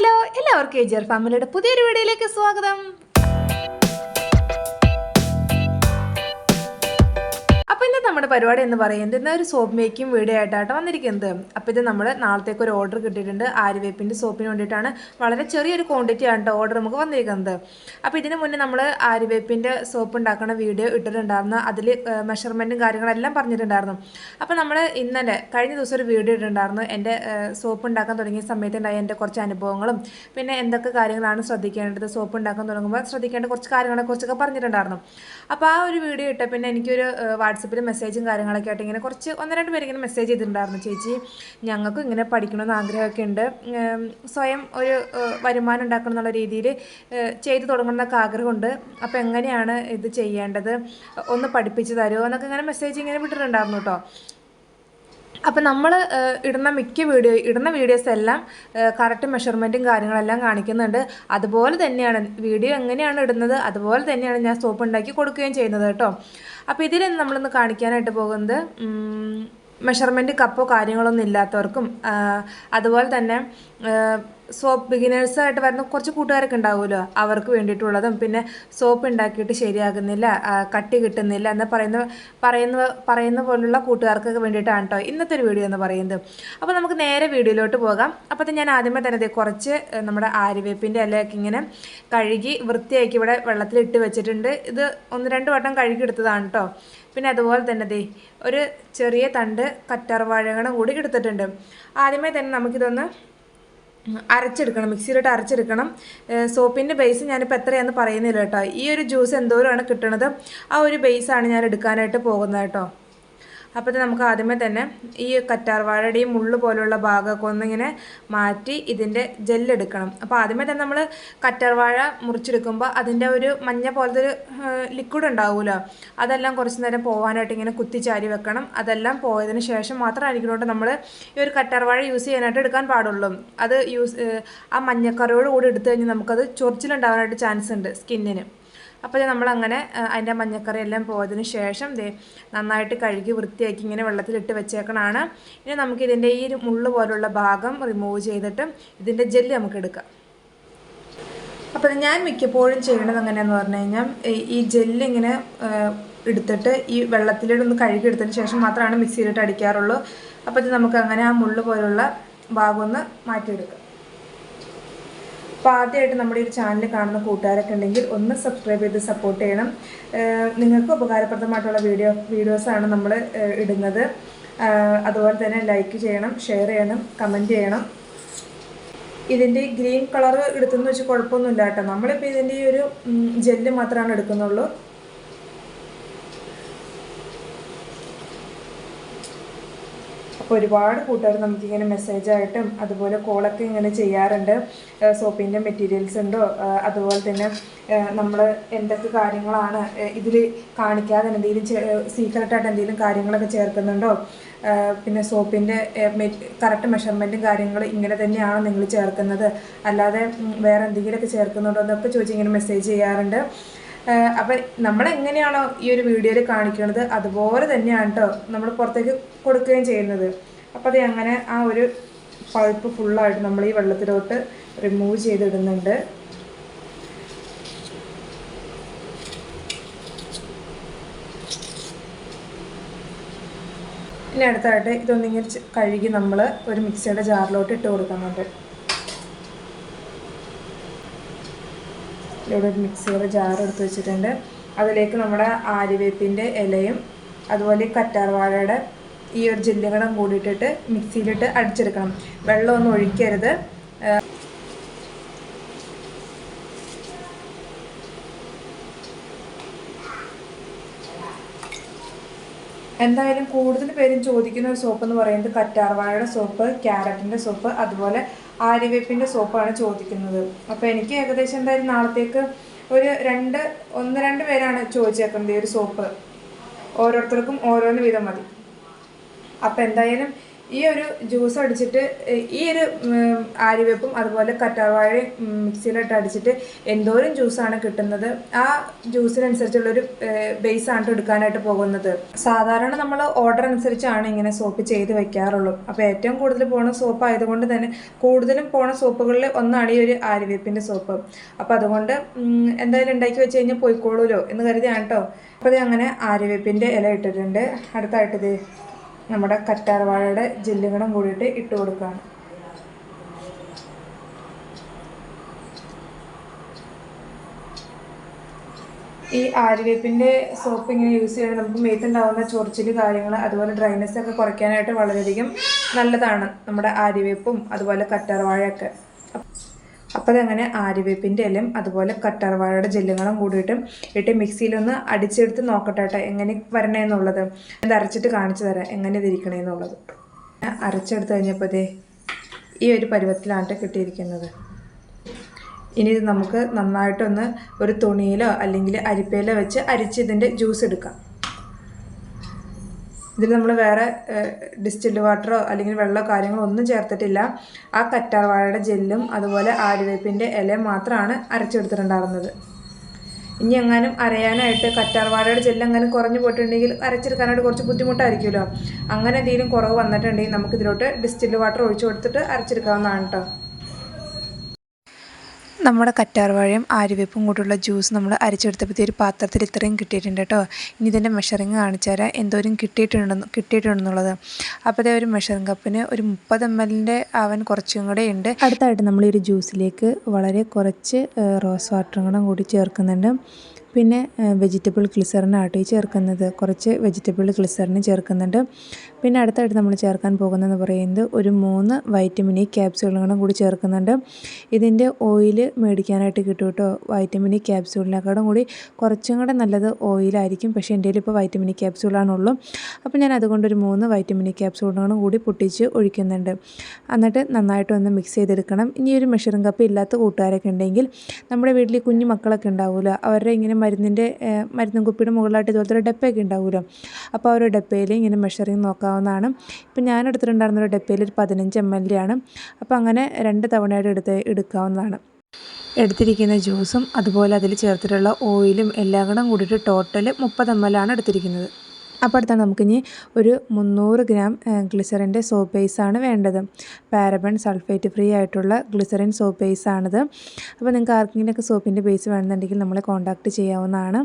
Hello എല്ലാവർക്കും എജിയർ ഫാമിലിയുടെ പുതിയൊരു വീഡിയോയിലേക്ക് സ്വാഗതം. അപ്പോൾ ഇന്ന് നമ്മുടെ പരിപാടി എന്ന് പറയുന്നത് ഇന്ന് ഒരു സോപ്പ് മേക്കിംഗ് വീഡിയോ ആയിട്ടാണ് വന്നിരിക്കുന്നത്. അപ്പോൾ ഇത് നമ്മൾ നാളത്തേക്ക് ഒരു ഓർഡർ കിട്ടിയിട്ടുണ്ട്. ആര്യവേപ്പിന്റെ സോപ്പിന് വേണ്ടിയിട്ടാണ്. വളരെ ചെറിയൊരു ക്വാണ്ടിറ്റി ആണ് കേട്ടോ ഓർഡർ നമുക്ക് വന്നിരിക്കുന്നത്. അപ്പോൾ ഇതിന് മുന്നേ നമ്മൾ ആര്യവേപ്പിന്റെ സോപ്പ് ഉണ്ടാക്കുന്ന വീഡിയോ ഇട്ടിട്ടുണ്ടായിരുന്നു. അതിൽ മെഷർമെന്റും കാര്യങ്ങളെല്ലാം പറഞ്ഞിട്ടുണ്ടായിരുന്നു. അപ്പോൾ നമ്മൾ ഇന്നലെ കഴിഞ്ഞ ദിവസം ഒരു വീഡിയോ ഇട്ടിട്ടുണ്ടായിരുന്നു. എന്റെ സോപ്പ് ഉണ്ടാക്കാൻ തുടങ്ങിയ സമയത്തുണ്ടായ എന്റെ കുറച്ച് അനുഭവങ്ങളും പിന്നെ എന്തൊക്കെ കാര്യങ്ങളാണ് ശ്രദ്ധിക്കേണ്ടത്? സോപ്പ് ഉണ്ടാക്കാൻ തുടങ്ങുമ്പോൾ ശ്രദ്ധിക്കേണ്ട കുറച്ച് കാര്യങ്ങളെ കുറിച്ചൊക്കെ പറഞ്ഞിട്ടുണ്ടായിരുന്നു. അപ്പോൾ ആ ഒരു വീഡിയോ ഇട്ട പിന്നെ എനിക്കൊരു വാട്സപ്പിൽ മെസ്സേജും കാര്യങ്ങളൊക്കെ ആയിട്ട് ഇങ്ങനെ കുറച്ച് ഒന്ന് രണ്ട് പേര് ഇങ്ങനെ മെസ്സേജ് ചെയ്തിട്ടുണ്ടായിരുന്നു. ചേച്ചി ഞങ്ങൾക്കും ഇങ്ങനെ പഠിക്കണമെന്ന് ആഗ്രഹമൊക്കെ ഉണ്ട്. സ്വയം ഒരു വരുമാനം ഉണ്ടാക്കണം എന്നുള്ള രീതിയിൽ ചെയ്തു തുടങ്ങണമെന്നൊക്കെ ആഗ്രഹമുണ്ട്. അപ്പോൾ എങ്ങനെയാണ് ഇത് ചെയ്യേണ്ടത്? ഒന്ന് പഠിപ്പിച്ച് തരുമോ? എന്നൊക്കെ ഇങ്ങനെ മെസ്സേജ് ഇങ്ങനെ വിട്ടിട്ടുണ്ടായിരുന്നു കേട്ടോ. അപ്പം നമ്മൾ ഇടുന്ന മിക്ക വീഡിയോ ഇടുന്ന വീഡിയോസ് എല്ലാം കറക്റ്റ് മെഷർമെന്റും കാര്യങ്ങളെല്ലാം കാണിക്കുന്നുണ്ട്. അതുപോലെ തന്നെയാണ് വീഡിയോ എങ്ങനെയാണ് ഇടുന്നത് അതുപോലെ തന്നെയാണ് ഞാൻ സോപ്പ് ഉണ്ടാക്കി കൊടുക്കുകയും ചെയ്യുന്നത് കേട്ടോ. അപ്പോൾ ഇതിൽ നമ്മളിന്ന് കാണിക്കാനായിട്ട് പോകുന്നത് മെഷർമെന്റ് കപ്പോ കാര്യങ്ങളൊന്നും ഇല്ലാത്തവർക്കും അതുപോലെ തന്നെ സോപ്പ് ബിഗിനേഴ്സായിട്ട് വരുന്ന കുറച്ച് കൂട്ടുകാരൊക്കെ ഉണ്ടാവുമല്ലോ അവർക്ക് വേണ്ടിയിട്ടുള്ളതും. പിന്നെ സോപ്പ് ഉണ്ടാക്കിയിട്ട് ശരിയാകുന്നില്ല കട്ടി കിട്ടുന്നില്ല എന്ന് പറയുന്ന പറയുന്ന പറയുന്ന പോലുള്ള കൂട്ടുകാർക്കൊക്കെ വേണ്ടിയിട്ടാണ് കേട്ടോ ഇന്നത്തെ ഒരു വീഡിയോ എന്ന് പറയുന്നത്. അപ്പോൾ നമുക്ക് നേരെ വീഡിയോയിലോട്ട് പോകാം. അപ്പോൾ ഞാൻ ആദ്യമേ തന്നെ കുറച്ച് നമ്മുടെ ആര്യവേപ്പിന്റെ ഇലയൊക്കെ ഇങ്ങനെ കഴുകി വൃത്തിയാക്കി ഇവിടെ വെള്ളത്തിലിട്ട് വെച്ചിട്ടുണ്ട്. ഇത് ഒന്ന് രണ്ട് വട്ടം കഴുകി എടുത്തതാണ് കേട്ടോ പിന്നെ അതുപോലെ തന്നെ ദേ ഒരു ചെറിയ തണ്ട് കറ്റാർവാഴകളും കൂടി എടുത്തിട്ടുണ്ട്. ആദ്യമേ തന്നെ നമുക്കിതൊന്ന് അരച്ചെടുക്കണം മിക്സിയിലിട്ട് അരച്ചെടുക്കണം. സോപ്പിന്റെ ബേസ് ഞാനിപ്പോൾ എത്രയാണെന്ന് പറയുന്നില്ല കേട്ടോ. ഈ ഒരു ജ്യൂസ് എന്തോരമാണ് കിട്ടണത്? ആ ഒരു ബേസാണ് ഞാൻ എടുക്കാനായിട്ട് പോകുന്നത് കേട്ടോ. അപ്പോൾ നമുക്ക് ആദ്യമേ തന്നെ ഈ കറ്റാർവാഴയുടെയും മുള്ളു പോലുള്ള ഭാഗമൊക്കെ ഒന്നിങ്ങനെ മാറ്റി ഇതിന്റെ ജെല്ലെടുക്കണം. അപ്പോൾ ആദ്യമേ തന്നെ നമ്മൾ കറ്റാർവാഴ മുറിച്ചെടുക്കുമ്പോൾ അതിന്റെ ഒരു മഞ്ഞ പോലത്തെ ഒരു ലിക്വിഡ് ഉണ്ടാവുമല്ലോ അതെല്ലാം കുറച്ച് നേരം പോകാനായിട്ട് ഇങ്ങനെ കുത്തിച്ചാരി വെക്കണം. അതെല്ലാം പോയതിന് ശേഷം മാത്രമായിരിക്കണോട്ട് നമ്മൾ ഈ ഒരു കറ്റാർവാഴ യൂസ് ചെയ്യാനായിട്ട് എടുക്കാൻ പാടുള്ളൂ. അത് യൂസ് ആ മഞ്ഞക്കറിയോട് കൂടി എടുത്തു കഴിഞ്ഞാൽ നമുക്കത് ചൊറിച്ചിലുണ്ടാവാനായിട്ട് ചാൻസ് ഉണ്ട് സ്കിന്നിന് അപ്പോൾ നമ്മളങ്ങനെ അതിന്റെ മഞ്ഞക്കറി എല്ലാം പോയതിന് ശേഷം ദേ നന്നായിട്ട് കഴുകി വൃത്തിയാക്കി ഇങ്ങനെ വെള്ളത്തിലിട്ട് വെച്ചേക്കണാണ്. ഇനി നമുക്ക് ഇതിന്റെ ഈ മുള്ള് പോലുള്ള ഭാഗം റിമൂവ് ചെയ്തിട്ട് ഇതിന്റെ ജെല്ല് നമുക്ക് എടുക്കാം. അപ്പോൾ ഞാൻ മിക്കപ്പോഴും ചെയ്യണത് എങ്ങനെയാന്ന് പറഞ്ഞു കഴിഞ്ഞാൽ ഈ- ജെല്ലിങ്ങനെ എടുത്തിട്ട് ഈ വെള്ളത്തിലൊന്ന് കഴുകി എടുത്തതിന് ശേഷം മാത്രമാണ് മിക്സിയിലിട്ട് അടിക്കാറുള്ളൂ. അപ്പോൾ നമുക്ക് അങ്ങനെ ആ മുള്ള് പോലുള്ള ഭാഗം ഒന്ന് മാറ്റിയെടുക്കാം. അപ്പോൾ ആദ്യമായിട്ട് നമ്മുടെ ഒരു ചാനൽ കാണുന്ന കൂട്ടുകാരൊക്കെ ഉണ്ടെങ്കിൽ ഒന്ന് സബ്സ്ക്രൈബ് ചെയ്ത് സപ്പോർട്ട് ചെയ്യണം. നിങ്ങൾക്ക് ഉപകാരപ്രദമായിട്ടുള്ള വീഡിയോ വീഡിയോസാണ് നമ്മൾ ഇടുന്നത്. അതുപോലെ തന്നെ ലൈക്ക് ചെയ്യണം ഷെയർ ചെയ്യണം കമന്റ് ചെയ്യണം. ഇതിന്റെ ഗ്രീൻ കളർ എടുത്തെന്ന് വെച്ച് കുഴപ്പമൊന്നുമില്ല കേട്ടോ. നമ്മളിപ്പോൾ ഇതിന്റെ ഈ ഒരു ജെല്ല് മാത്രമാണ് എടുക്കുന്നുള്ളൂ. അപ്പോൾ ഒരുപാട് കൂട്ടുകാർ നമുക്കിങ്ങനെ മെസ്സേജായിട്ടും അതുപോലെ കോളൊക്കെ ഇങ്ങനെ ചെയ്യാറുണ്ട്. സോപ്പിന്റെ മെറ്റീരിയൽസ് ഉണ്ടോ? അതുപോലെ തന്നെ നമ്മൾ എന്തൊക്കെ കാര്യങ്ങളാണ് ഇതിൽ കാണിക്കാതെ എന്തെങ്കിലും സീക്രട്ടായിട്ട് എന്തെങ്കിലും കാര്യങ്ങളൊക്കെ ചേർക്കുന്നുണ്ടോ? പിന്നെ സോപ്പിന്റെ കറക്റ്റ് മെഷർമെന്റും കാര്യങ്ങൾ ഇങ്ങനെ തന്നെയാണോ നിങ്ങൾ ചേർക്കുന്നത്? അല്ലാതെ വേറെ എന്തെങ്കിലുമൊക്കെ ചേർക്കുന്നുണ്ടോ എന്നൊക്കെ ചോദിച്ച് ഇങ്ങനെ മെസ്സേജ് ചെയ്യാറുണ്ട്. അപ്പം നമ്മൾ എങ്ങനെയാണോ ഈ ഒരു വീഡിയോയിൽ കാണിക്കുന്നത് അതുപോലെ തന്നെയാണ് കേട്ടോ നമ്മൾ പുറത്തേക്ക് കൊടുക്കുകയും ചെയ്യുന്നത്. അപ്പോൾ അത് അങ്ങനെ ആ ഒരു പഴുപ്പ് ഫുള്ളായിട്ട് നമ്മൾ ഈ വെള്ളത്തിലോട്ട് റിമൂവ് ചെയ്തിടുന്നുണ്ട്. ഇനി അടുത്തായിട്ട് ഇതൊന്നിങ്ങനെ കഴുകി നമ്മൾ ഒരു മിക്സിയുടെ ജാറിലോട്ട് ഇട്ട് കൊടുക്കുന്നുണ്ട്. ഇവിടെ ഒരു മിക്സിയുടെ ജാർ എടുത്ത് വെച്ചിട്ടുണ്ട്. അതിലേക്ക് നമ്മുടെ ആര്യവേപ്പിന്റെ ഇലയും അതുപോലെ കറ്റാർവാഴയുടെ ഈ ഒരു ജില്ലകളും കൂടിയിട്ടിട്ട് മിക്സിയിലിട്ട് അടിച്ചെടുക്കണം. വെള്ളമൊന്നും ഒഴിക്കരുത്. എന്തായാലും കൂടുതൽ പേരും ചോദിക്കുന്ന ഒരു സോപ്പ് എന്ന് പറയുന്നത് കറ്റാർവാഴയുടെ സോപ്പ് ക്യാരറ്റിന്റെ സോപ്പ് അതുപോലെ ആര്യവേപ്പിന്റെ സോപ്പാണ് ചോദിക്കുന്നത്. അപ്പോൾ എനിക്ക് ഏകദേശം എന്തായാലും നാളത്തേക്ക് ഒരു രണ്ട് ഒന്ന് രണ്ട് പേരാണ് ചോദിച്ചേക്കുന്നത് ഈ ഒരു സോപ്പ് ഓരോരുത്തർക്കും ഓരോന്ന് വീതം മതി. അപ്പോൾ എന്തായാലും ഈ ഒരു ജ്യൂസ് അടിച്ചിട്ട് ഈ ഒരു ആര്യവേപ്പും അതുപോലെ കറ്റാർവാഴയും മിക്സിയിലിട്ട് അടിച്ചിട്ട് എന്തോരം ജ്യൂസാണ് കിട്ടുന്നത്? ആ ജ്യൂസിനനുസരിച്ചുള്ളൊരു ആണ് എടുക്കാനായിട്ട് പോകുന്നത്. സാധാരണ നമ്മൾ ഓർഡർ അനുസരിച്ചാണ് ഇങ്ങനെ സോപ്പ് ചെയ്ത് വെക്കാറുള്ളൂ. അപ്പോൾ ഏറ്റവും കൂടുതൽ പോണ സോപ്പ് ആയതുകൊണ്ട് തന്നെ കൂടുതലും പോണ സോപ്പുകളിൽ ഒന്നാണ് ഈ ഒരു ആര്യവേപ്പിന്റെ സോപ്പ്. അപ്പോൾ അതുകൊണ്ട് എന്തായാലും ഉണ്ടാക്കി വെച്ച് കഴിഞ്ഞാൽ പോയിക്കോളൂലോ എന്ന് കരുതിയാണ് കേട്ടോ അപ്പോൾ ഇത് അങ്ങനെ ആര്യവേപ്പിന്റെ ഇല ഇട്ടിട്ടുണ്ട്. അടുത്തായിട്ട് ഇത് നമ്മുടെ കറ്റാർവാഴയുടെ ജെല്ലുകളും കൂടിയിട്ട് ഇട്ട് കൊടുക്കുകയാണ് ഈ ആര്യവേപ്പിന്റെ സോപ്പ് ഇങ്ങനെ യൂസ് ചെയ്യണം നമുക്ക് മേത്തുണ്ടാവുന്ന ചൊറിച്ചിൽ കാര്യങ്ങൾ അതുപോലെ ഡ്രൈനെസ് ഒക്കെ കുറയ്ക്കാനായിട്ട് വളരെയധികം നല്ലതാണ് നമ്മുടെ ആര്യവേപ്പും അതുപോലെ കറ്റാർവാഴയൊക്കെ. അപ്പോൾ അതങ്ങനെ ആര്യവേപ്പിന്റെ ഇലയും അതുപോലെ കട്ടർവാഴയുടെ ജെല്ലുകളും കൂടിയിട്ടും ഇട്ട് മിക്സിയിലൊന്ന് അടിച്ചെടുത്ത് നോക്കട്ടെ കേട്ടോ എങ്ങനെ വരണേന്നുള്ളത് ഇത് അരച്ചിട്ട് കാണിച്ചു തരാം എങ്ങനെ ഇതിരിക്കണേന്നുള്ളത് അരച്ചെടുത്ത് കഴിഞ്ഞപ്പോൾ ഈ ഒരു പരുവത്തിലാണ് കിട്ടിയിരിക്കുന്നത്. ഇനി ഇത് നമുക്ക് നന്നായിട്ടൊന്ന് ഒരു തുണിയിലോ അല്ലെങ്കിൽ അരിപ്പയിലോ വെച്ച് അരിച്ച് ഇതിന്റെ ജ്യൂസ് എടുക്കാം. ഇതിൽ നമ്മൾ വേറെ ഡിസ്റ്റിൽഡ് വാട്ടറോ അല്ലെങ്കിൽ വെള്ളമോ കാര്യങ്ങളോ ഒന്നും ചേർത്തിട്ടില്ല. ആ കറ്റാർവാഴയുടെ ജെല്ലും അതുപോലെ ആര്യവേപ്പിന്റെ ഇലയും മാത്രമാണ് അരച്ചെടുത്തിട്ടുണ്ടായിരുന്നത്. ഇനി എങ്ങാനും അരയാനായിട്ട് കറ്റാർവാഴയുടെ ജെല്ല് അങ്ങനെ കുറഞ്ഞു പോയിട്ടുണ്ടെങ്കിൽ അരച്ചെടുക്കാനായിട്ട് കുറച്ച് ബുദ്ധിമുട്ടായിരിക്കുമല്ലോ. അങ്ങനെ എന്തെങ്കിലും കുറവ് വന്നിട്ടുണ്ടെങ്കിൽ നമുക്ക് ഇതിലോട്ട് ഡിസ്റ്റിൽഡ് വാട്ടർ ഒഴിച്ചു കൊടുത്തിട്ട് അരച്ചെടുക്കാവുന്നതാണ് കേട്ടോ നമ്മുടെ കറ്റാർവാഴയും ആര്യവേപ്പും കൂടുള്ള ജ്യൂസ് നമ്മൾ അരച്ചെടുത്തപ്പോഴത്തെ ഒരു പാത്രത്തിൽ ഇത്രയും കിട്ടിയിട്ടുണ്ട് കേട്ടോ. ഇനി ഇതിന്റെ മെഷറിങ് കാണിച്ചു തരാം. എന്തോരം കിട്ടിയിട്ടുണ്ടെന്ന് കിട്ടിയിട്ടുണ്ടെന്നുള്ളത്. അപ്പോൾ അതേ ഒരു മെഷറിങ് കപ്പിന് ഒരു മുപ്പത് എം എല്ലിന്റെ അവൻ കുറച്ചും കൂടെ ഉണ്ട്. അടുത്തായിട്ട് നമ്മൾ ഈ ഒരു ജ്യൂസിലേക്ക് വളരെ കുറച്ച് റോസ് വാട്ടറും കൂടെ കൂടി ചേർക്കുന്നുണ്ട്. പിന്നെ വെജിറ്റബിൾ ഗ്ലിസറിനാട്ടോ ഈ ചേർക്കുന്നത്. കുറച്ച് വെജിറ്റബിൾ ഗ്ലിസറിന് ചേർക്കുന്നുണ്ട്. പിന്നെ അടുത്തായിട്ട് നമ്മൾ ചേർക്കാൻ പോകുന്നതെന്ന് പറയുന്നത് ഒരു മൂന്ന് വൈറ്റമിൻ ഇ ക്യാപ്സ്യൂളുകളും കൂടി ചേർക്കുന്നുണ്ട്. ഇതിന്റെ ഓയിൽ മേടിക്കാനായിട്ട് കിട്ടും കേട്ടോ. വൈറ്റമിൻ ഇ ക്യാപ്സ്യൂളിനെക്കാളും കൂടി കുറച്ചും കൂടെ നല്ലത് ഓയിലായിരിക്കും പക്ഷേ എന്റെ ഇപ്പോൾ വൈറ്റമിൻ ഇ ക്യാപ്സ്യൂളാണുള്ളൂ അപ്പോൾ ഞാൻ അതുകൊണ്ടൊരു മൂന്ന് വൈറ്റമിൻ ഇ ക്യാപ്സ്യൂളുകളും കൂടി പൊട്ടിച്ച് ഒഴിക്കുന്നുണ്ട്. എന്നിട്ട് നന്നായിട്ട് ഒന്ന് മിക്സ് ചെയ്തെടുക്കണം. ഇനി ഒരു മെഷറിംഗ് കപ്പ് ഇല്ലാത്ത കൂട്ടുകാരൊക്കെ ഉണ്ടെങ്കിൽ നമ്മുടെ വീട്ടിൽ കുഞ്ഞു മക്കളൊക്കെ ഉണ്ടാവില്ല അവരുടെ ഇങ്ങനെ മരുന്നിന്റെ മരുന്നും കുപ്പിയുടെ മുകളിലായിട്ട് ഇതുപോലത്തെ ഒരു ഡപ്പയൊക്കെ ഉണ്ടാവുമല്ലോ. അപ്പോൾ ആ ഒരു ഡപ്പയിൽ ഇങ്ങനെ മെഷറിങ് നോക്കാവുന്നതാണ്. ഇപ്പം ഞാൻ എടുത്തിട്ടുണ്ടായിരുന്ന ഒരു ഡപ്പയിൽ ഒരു പതിനഞ്ച് എം എൽ ആണ് അപ്പോൾ അങ്ങനെ രണ്ട് തവണയായിട്ട് എടുത്ത് എടുക്കാവുന്നതാണ്. എടുത്തിരിക്കുന്ന ജ്യൂസും അതുപോലെ അതിൽ ചേർത്തിട്ടുള്ള ഓയിലും എല്ലാം കൂടെ കൂടിയിട്ട് ടോട്ടൽ മുപ്പത് എം എൽ ആണ് എടുത്തിരിക്കുന്നത്. അപ്പോൾ അടുത്താണ് നമുക്കിനി ഒരു മുന്നൂറ് ഗ്രാം ഗ്ലിസറിന്റെ സോപ്പ് ബേസാണ് വേണ്ടത്. പാരബൺ സൾഫേറ്റ് ഫ്രീ ആയിട്ടുള്ള ഗ്ലിസറിൻ സോപ്പ് ബേസാണിത് അപ്പോൾ നിങ്ങൾക്ക് ആർക്കെങ്കിലുമൊക്കെ സോപ്പിന്റെ ബേസ് വേണമെന്നുണ്ടെങ്കിൽ നമ്മളെ കോൺടാക്റ്റ് ചെയ്യാവുന്നതാണ്.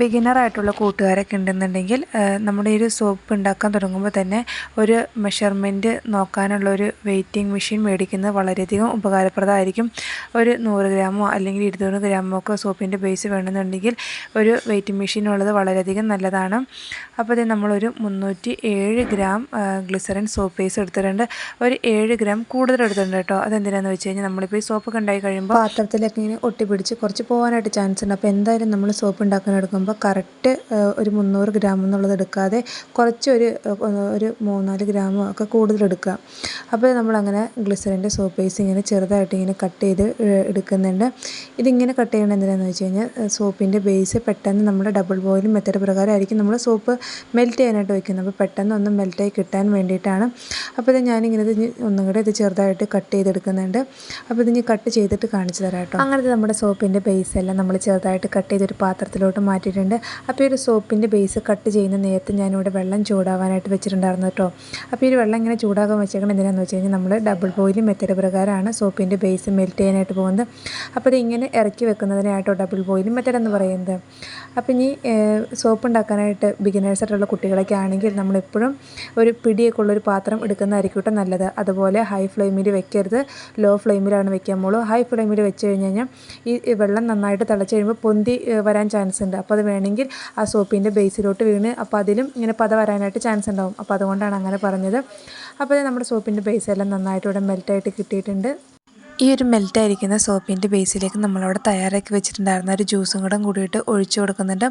ബിഗിനർ ആയിട്ടുള്ള കൂട്ടുകാരൊക്കെ ഉണ്ടെന്നുണ്ടെങ്കിൽ നമ്മുടെ ഒരു സോപ്പ് ഉണ്ടാക്കാൻ തുടങ്ങുമ്പോൾ തന്നെ ഒരു മെഷർമെന്റ് നോക്കാനുള്ള ഒരു വെയ്റ്റിംഗ് മെഷീൻ മേടിക്കുന്നത് വളരെയധികം ഉപകാരപ്രദമായിരിക്കും. ഒരു നൂറ് ഗ്രാമോ അല്ലെങ്കിൽ ഇരുന്നൂറ് ഗ്രാമോ ഒക്കെ സോപ്പിന്റെ ബേസ് വേണമെന്നുണ്ടെങ്കിൽ ഒരു വെയ്റ്റിംഗ് മെഷീൻ ഉള്ളത് വളരെയധികം നല്ലതാണ്. അപ്പോൾ ഇത് നമ്മളൊരു മുന്നൂറ്റി ഏഴ് ഗ്രാം ഗ്ലിസറിൻ സോപ്പ് ബേസ് എടുത്തിട്ടുണ്ട്. ഒരു ഏഴ് ഗ്രാം കൂടുതൽ എടുത്തിട്ടുണ്ട് കേട്ടോ. അതെന്തിനാന്ന് വെച്ച് കഴിഞ്ഞാൽ നമ്മളിപ്പോൾ ഈ സോപ്പ് ഉണ്ടായി കഴിയുമ്പോൾ പാത്രത്തിലൊക്കെ ഇങ്ങനെ ഒട്ടിപ്പിടിച്ച് കുറച്ച് പോകാനായിട്ട് ചാൻസ് ഉണ്ട്. അപ്പോൾ എന്തായാലും നമ്മൾ സോപ്പ് ഉണ്ടാക്കാൻ എടുക്കുമ്പോൾ കറക്റ്റ് ഒരു മുന്നൂറ് ഗ്രാം എന്നുള്ളത് എടുക്കാതെ കുറച്ച് ഒരു ഒരു മൂന്നാൽ ഗ്രാമോ ഒക്കെ കൂടുതൽ എടുക്കുക. അപ്പോൾ നമ്മളങ്ങനെ ഗ്ലിസറിന്റെ സോപ്പ് ബേസ് ഇങ്ങനെ ചെറുതായിട്ട് ഇങ്ങനെ കട്ട് ചെയ്ത് എടുക്കുന്നുണ്ട്. ഇതിങ്ങനെ കട്ട് ചെയ്യണത് എന്തിനാന്ന് വെച്ച് കഴിഞ്ഞാൽ സോപ്പിന്റെ ബേസ് പെട്ടെന്ന് നമ്മുടെ ഡബിൾ ബോയിൽ മെത്തേഡ് പ്രകാരമായിരിക്കും നമ്മൾ സോപ്പ് മെൽറ്റ് ചെയ്യാനായിട്ട് വയ്ക്കുന്നത്. അപ്പോൾ പെട്ടെന്ന് ഒന്ന് മെൽറ്റായി കിട്ടാൻ വേണ്ടിയിട്ടാണ്. അപ്പോൾ ഇത് ഞാനിങ്ങനെ ഇത് ഒന്നും കൂടെ ഇത് ചെറുതായിട്ട് കട്ട് ചെയ്തെടുക്കുന്നുണ്ട്. അപ്പോൾ ഇത് കട്ട് ചെയ്തിട്ട് കാണിച്ചു തരാം കേട്ടോ. അങ്ങനത്തെ നമ്മുടെ സോപ്പിന്റെ ബേസ് എല്ലാം നമ്മൾ ചെറുതായിട്ട് കട്ട് ചെയ്തൊരു പാത്രത്തിലോട്ട് മാറ്റിയിട്ടുണ്ട്. അപ്പോൾ ഈ ഒരു സോപ്പിന്റെ ബേസ് കട്ട് ചെയ്യുന്ന നേരത്തെ ഞാനിവിടെ വെള്ളം ചൂടാവാനായിട്ട് വെച്ചിട്ടുണ്ടായിരുന്നു കേട്ടോ. അപ്പോൾ ഈ വെള്ളം ഇങ്ങനെ ചൂടാകാൻ വെച്ചേക്കണം എന്തിനാണെന്ന് വെച്ച് കഴിഞ്ഞാൽ നമ്മൾ ഡബിൾ ബോയിലിംഗ് മെത്തേഡ് പ്രകാരമാണ് സോപ്പിന്റെ ബേസ് മെൽറ്റ് ചെയ്യാനായിട്ട് പോകുന്നത്. അപ്പോൾ ഇതിങ്ങനെ ഇറക്കി വെക്കുന്നതിനായിട്ടോ ഡബിൾ ബോയിലിംഗ് മെത്തേഡ് എന്ന് പറയുന്നത്. അപ്പോൾ ഇനി സോപ്പ് ഉണ്ടാക്കാനായിട്ട് ബിഗിനേഴ്സ് ആയിട്ടുള്ള കുട്ടികളൊക്കെ ആണെങ്കിൽ നമ്മളെപ്പോഴും ഒരു പിടിയൊക്കെ ഉള്ളൊരു പാത്രം എടുക്കുന്നതായിരിക്കും കേട്ടോ നല്ലത്. അതുപോലെ ഹൈ ഫ്ലെയിമിൽ വെക്കരുത്. ലോ ഫ്ലെയിമിലാണ് വെക്കാൻ മോളൂ. ഹൈ ഫ്ലെയിമിൽ വെച്ച് കഴിഞ്ഞ് ഈ വെള്ളം നന്നായിട്ട് തിളച്ച് കഴിയുമ്പോൾ പൊന്തി വരാൻ ചാൻസ് ഉണ്ട്. അപ്പോൾ അത് വേണമെങ്കിൽ ആ സോപ്പിന്റെ ബേസിലോട്ട് വീണ് അപ്പോൾ അതിലും ഇങ്ങനെ പത വരാനായിട്ട് ചാൻസ് ഉണ്ടാവും. അപ്പോൾ അതുകൊണ്ടാണ് അങ്ങനെ പറഞ്ഞത്. അപ്പോൾ നമ്മുടെ സോപ്പിന്റെ ബേസ് എല്ലാം നന്നായിട്ട് ഇവിടെ മെൽറ്റായിട്ട് കിട്ടിയിട്ടുണ്ട്. ഈ ഒരു മെൽറ്റായിരിക്കുന്ന സോപ്പിന്റെ ബേസിലേക്ക് നമ്മളവിടെ തയ്യാറാക്കി വെച്ചിട്ടുണ്ടായിരുന്ന ഒരു ജ്യൂസും കൂടെ കൂടിയിട്ട് ഒഴിച്ചു കൊടുക്കുന്നുണ്ട്.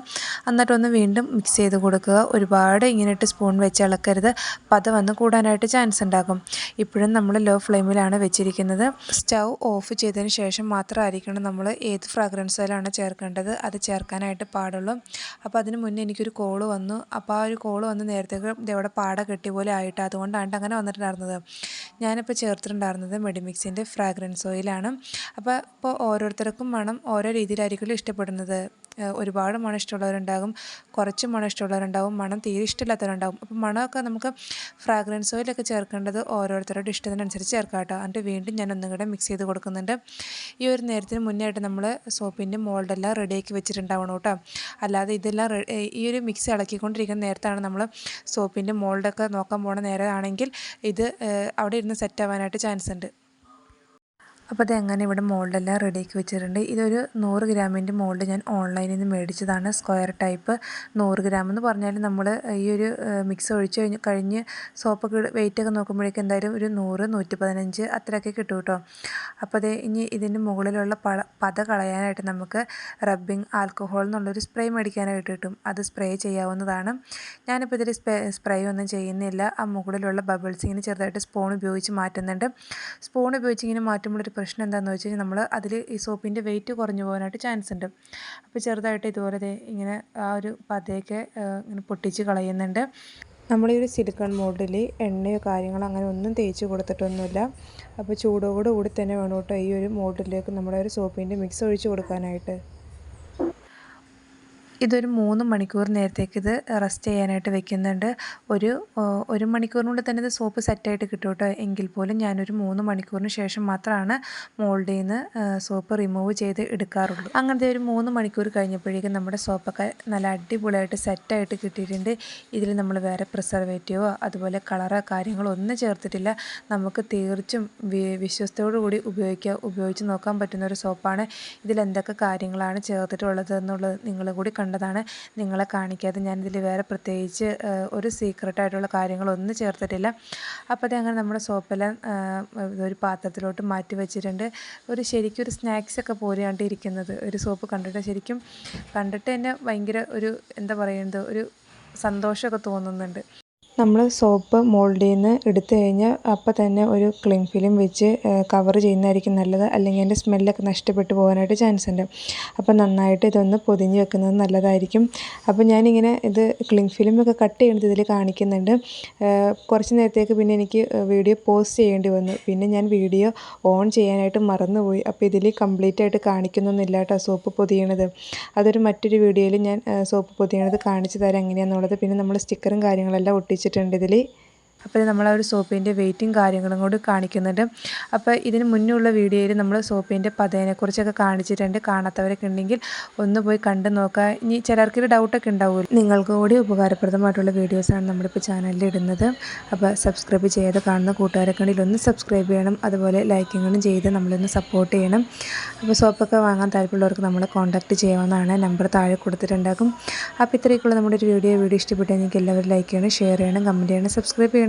എന്നിട്ടൊന്ന് വീണ്ടും മിക്സ് ചെയ്ത് കൊടുക്കുക. ഒരുപാട് ഇങ്ങനെ ഇട്ട് സ്പൂൺ വെച്ച് ഇളക്കരുത്. പത വന്ന് കൂടാനായിട്ട് ചാൻസ് ഉണ്ടാകും. ഇപ്പോഴും നമ്മൾ ലോ ഫ്ലെയിമിലാണ് വെച്ചിരിക്കുന്നത്. സ്റ്റൗ ഓഫ് ചെയ്തതിന് ശേഷം മാത്രമായിരിക്കണം നമ്മൾ ഏത് ഫ്രാഗ്രൻസിലാണ് ചേർക്കേണ്ടത്. അത് ചേർക്കാനായിട്ട് പാടുള്ളൂ. അപ്പോൾ അതിന് മുന്നേ എനിക്കൊരു കോൾ വന്നു. അപ്പോൾ ആ ഒരു കോൾ വന്ന് നേരത്തേക്ക് ഇവിടെ പാട കെട്ടി പോലെ ആയിട്ട് അതുകൊണ്ടാണ് അങ്ങനെ വന്നിട്ടുണ്ടായിരുന്നത്. ഞാനിപ്പോൾ ചേർത്തിട്ടുണ്ടായിരുന്നത് മെഡിമിക്സിന്റെ ഫ്രാഗ്രൻസ് ഓയിലാണ് അപ്പോൾ ഇപ്പോൾ ഓരോരുത്തർക്കും മണം ഓരോ രീതിയിലായിരിക്കും ഇഷ്ടപ്പെടുന്നത്. ഒരുപാട് മണം ഇഷ്ടമുള്ളവരുണ്ടാകും കുറച്ച് മണം ഇഷ്ടമുള്ളവരുണ്ടാകും മണം തീരെ ഇഷ്ടമില്ലാത്തവരുണ്ടാകും. അപ്പോൾ മണമൊക്കെ നമുക്ക് ഫ്രാഗ്രൻസ് ഓയിലൊക്കെ ചേർക്കേണ്ടത് ഓരോരുത്തരുടെ ഇഷ്ടത്തിനനുസരിച്ച് ചേർക്കാം കേട്ടോ. എന്നിട്ട് വീണ്ടും ഞാൻ ഒന്നും കൂടെ മിക്സ് ചെയ്ത് കൊടുക്കുന്നുണ്ട്. ഈ ഒരു നേരത്തിന് മുന്നേ ആയിട്ട് നമ്മൾ സോപ്പിന്റെ മോൾഡെല്ലാം റെഡിയാക്കി വെച്ചിട്ടുണ്ടാവണം കേട്ടോ. അല്ലാതെ ഇതെല്ലാം ഈ ഒരു മിക്സ് ഇളക്കിക്കൊണ്ടിരിക്കുന്ന നേരത്താണ് നമ്മൾ സോപ്പിന്റെ മോൾഡൊക്കെ നോക്കാൻ പോണ നേരമാണെങ്കിൽ ഇത് അവിടെ ഇരുന്ന് സെറ്റ് ആവാനായിട്ട് ചാൻസ് ഉണ്ട്. അപ്പോൾ അത് എങ്ങനെ ഇവിടെ മോൾഡെല്ലാം റെഡിയാക്കി വെച്ചിട്ടുണ്ട്. ഇതൊരു നൂറ് ഗ്രാമിന്റെ മോൾഡ് ഞാൻ ഓൺലൈനിൽ നിന്ന് മേടിച്ചതാണ്. സ്ക്വയർ ടൈപ്പ് നൂറ് ഗ്രാം എന്ന് പറഞ്ഞാൽ നമ്മൾ ഈ ഒരു മിക്സ് ഒഴിച്ച് കഴിഞ്ഞ് കഴിഞ്ഞ് സോപ്പൊക്കെ വെയിറ്റൊക്കെ നോക്കുമ്പോഴേക്കും എന്തായാലും ഒരു നൂറ് നൂറ്റി പതിനഞ്ച് അത്രയൊക്കെ കിട്ടും കേട്ടോ. അപ്പോൾ അതേ ഇനി ഇതിന്റെ മുകളിലുള്ള പഴ പത കളയാനായിട്ട് നമുക്ക് റബ്ബിംഗ് ആൽക്കഹോൾ എന്നുള്ളൊരു സ്പ്രേ മേടിക്കാനായിട്ട് കിട്ടും. അത് സ്പ്രേ ചെയ്യാവുന്നതാണ്. ഞാനിപ്പോൾ ഇതിൽ സ്പ്രേ സ്പ്രേ ഒന്നും ചെയ്യുന്നില്ല. ആ മുകളിലുള്ള ബബിൾസ് ഇങ്ങനെ ചെറുതായിട്ട് സ്പൂൺ ഉപയോഗിച്ച് മാറ്റുന്നുണ്ട്. സ്പൂൺ ഉപയോഗിച്ച് ഇങ്ങനെ മാറ്റുമ്പോഴൊരു പ്രശ്നം എന്താണെന്ന് വെച്ച് കഴിഞ്ഞാൽ നമ്മൾ അതിൽ ഈ സോപ്പിന്റെ വെയിറ്റ് കുറഞ്ഞു പോകാനായിട്ട് ചാൻസ് ഉണ്ട്. അപ്പോൾ ചെറുതായിട്ട് ഇതുപോലെ ഇങ്ങനെ ആ ഒരു പതയൊക്കെ ഇങ്ങനെ പൊട്ടിച്ച് കളയുന്നുണ്ട്. നമ്മൾ ഈ ഒരു സിലിക്കൺ മോഡിൽ എണ്ണയോ കാര്യങ്ങളോ അങ്ങനെ ഒന്നും തേച്ച് കൊടുത്തിട്ടൊന്നുമില്ല. അപ്പോൾ ചൂടോടുകൂടി തന്നെ വേണം കേട്ടോ ഈ ഒരു മോഡിലേക്ക് നമ്മുടെ ഒരു സോപ്പിന്റെ മിക്സ് ഒഴിച്ച് കൊടുക്കാനായിട്ട്. ഇതൊരു മൂന്ന് മണിക്കൂർ നേരത്തേക്ക് ഇത് റെസ്റ്റ് ചെയ്യാനായിട്ട് വെക്കുന്നുണ്ട്. ഒരു ഒരു മണിക്കൂറിനുള്ളിൽ തന്നെ ഇത് സോപ്പ് സെറ്റായിട്ട് കിട്ടും കേട്ടോ എങ്കിൽ പോലും ഞാനൊരു മൂന്ന് മണിക്കൂറിന് ശേഷം മാത്രമാണ് മോൾഡിൽ നിന്ന് സോപ്പ് റിമൂവ് ചെയ്ത് എടുക്കാറുള്ളൂ. അങ്ങനത്തെ ഒരു മൂന്ന് മണിക്കൂർ കഴിഞ്ഞപ്പോഴേക്കും നമ്മുടെ സോപ്പൊക്കെ നല്ല അടിപൊളിയായിട്ട് സെറ്റായിട്ട് കിട്ടിയിട്ടുണ്ട്. ഇതിൽ നമ്മൾ വേറെ പ്രിസർവേറ്റീവോ അതുപോലെ കളറോ കാര്യങ്ങളോ ഒന്നും ചേർത്തിട്ടില്ല. നമുക്ക് തീർച്ചും വിശ്വസ്തയോടു കൂടി ഉപയോഗിക്കുക ഉപയോഗിച്ച് നോക്കാൻ പറ്റുന്ന ഒരു സോപ്പാണ്. ഇതിൽ എന്തൊക്കെ കാര്യങ്ങളാണ് ചേർത്തിട്ടുള്ളത് എന്നുള്ളത് നിങ്ങൾ കൂടി കണ്ടതാണ്. നിങ്ങളെ കാണിക്കാതെ ഞാനിതിൽ വേറെ പ്രത്യേകിച്ച് ഒരു സീക്രട്ടായിട്ടുള്ള കാര്യങ്ങളൊന്നും ചേർത്തിട്ടില്ല. അപ്പോൾ അതങ്ങനെ നമ്മുടെ സോപ്പെല്ലാം ഒരു പാത്രത്തിലോട്ട് മാറ്റി വെച്ചിട്ടുണ്ട്. ഒരു ശരിക്കും ഒരു സ്നാക്സൊക്കെ പോലെയാണ് ഇരിക്കുന്നത്. ഒരു സോപ്പ് കണ്ടിട്ട് ശരിക്കും കണ്ടിട്ട് തന്നെ ഭയങ്കര ഒരു എന്താ പറയുന്നത് ഒരു സന്തോഷമൊക്കെ തോന്നുന്നുണ്ട്. നമ്മൾ സോപ്പ് മോൾഡിൽ നിന്ന് എടുത്തു കഴിഞ്ഞാൽ അപ്പം തന്നെ ഒരു ക്ലിങ് ഫിലിം വെച്ച് കവർ ചെയ്യുന്നതായിരിക്കും നല്ലത്. അല്ലെങ്കിൽ അതിന്റെ സ്മെല്ലൊക്കെ നഷ്ടപ്പെട്ടു പോകാനായിട്ട് ചാൻസ് ഉണ്ട് അപ്പം നന്നായിട്ട് ഇതൊന്ന് പൊതിഞ്ഞ് വെക്കുന്നത് നല്ലതായിരിക്കും. അപ്പം ഞാനിങ്ങനെ ഇത് ക്ലിങ് ഫിലിമൊക്കെ കട്ട് ചെയ്യുന്നത് ഇതിൽ കാണിക്കുന്നുണ്ട്. കുറച്ച് നേരത്തേക്ക് പിന്നെ എനിക്ക് വീഡിയോ പോസ്റ്റ് ചെയ്യേണ്ടി വന്നു. പിന്നെ ഞാൻ വീഡിയോ ഓൺ ചെയ്യാനായിട്ട് മറന്നുപോയി. അപ്പോൾ ഇതിൽ കംപ്ലീറ്റ് ആയിട്ട് കാണിക്കുന്നൊന്നുമില്ല കേട്ടോ സോപ്പ് പൊതിയണത്. അതൊരു മറ്റൊരു വീഡിയോയിൽ ഞാൻ സോപ്പ് പൊതിയണത് കാണിച്ചു തരാം എങ്ങനെയാണെന്നുള്ളത് പിന്നെ നമ്മൾ സ്റ്റിക്കറും കാര്യങ്ങളെല്ലാം ഒട്ടിച്ച് വെച്ചിട്ടുണ്ട് ഇതിൽ അപ്പോൾ നമ്മൾ ആ ഒരു സോപ്പിന്റെ വെയിറ്റും കാര്യങ്ങളും കൂടി കാണിക്കുന്നുണ്ട്. അപ്പോൾ ഇതിന് മുന്നുള്ള വീഡിയോയിൽ നമ്മൾ സോപ്പിന്റെ പതേനെക്കുറിച്ചൊക്കെ കാണിച്ചിട്ടുണ്ട്. കാണാത്തവരൊക്കെ ഉണ്ടെങ്കിൽ ഒന്ന് പോയി കണ്ട് നോക്കുക. ഇനി ചിലർക്ക് ഒരു ഡൗട്ടൊക്കെ ഉണ്ടാവുമല്ലോ. നിങ്ങൾക്ക് കൂടി ഉപകാരപ്രദമായിട്ടുള്ള വീഡിയോസാണ് നമ്മളിപ്പോൾ ചാനലിൽ ഇടുന്നത്. അപ്പോൾ സബ്സ്ക്രൈബ് ചെയ്ത് കാണുന്ന കൂട്ടുകാരൊക്കെ ഉണ്ടെങ്കിൽ ഒന്ന് സബ്സ്ക്രൈബ് ചെയ്യണം. അതുപോലെ ലൈക്കിങ്ങും ചെയ്ത് നമ്മളൊന്ന് സപ്പോർട്ട് ചെയ്യണം. അപ്പോൾ സോപ്പൊക്കെ വാങ്ങാൻ താല്പര്യമുള്ളവർക്ക് നമ്മൾ കോൺടാക്ട് ചെയ്യാവുന്നതാണ്. നമ്പർ താഴെ കൊടുത്തിട്ടുണ്ടാകും. അപ്പോൾ ഇത്രയൊക്കെയുള്ള നമ്മുടെ ഒരു വീഡിയോ വീഡിയോ ഇഷ്ടപ്പെട്ടെങ്കിൽ എല്ലാവരും ലൈക്ക് ചെയ്യണം ഷെയർ ചെയ്യണം കമന്റ് ചെയ്യണം സബ്സ്ക്രൈബ് ചെയ്യണം.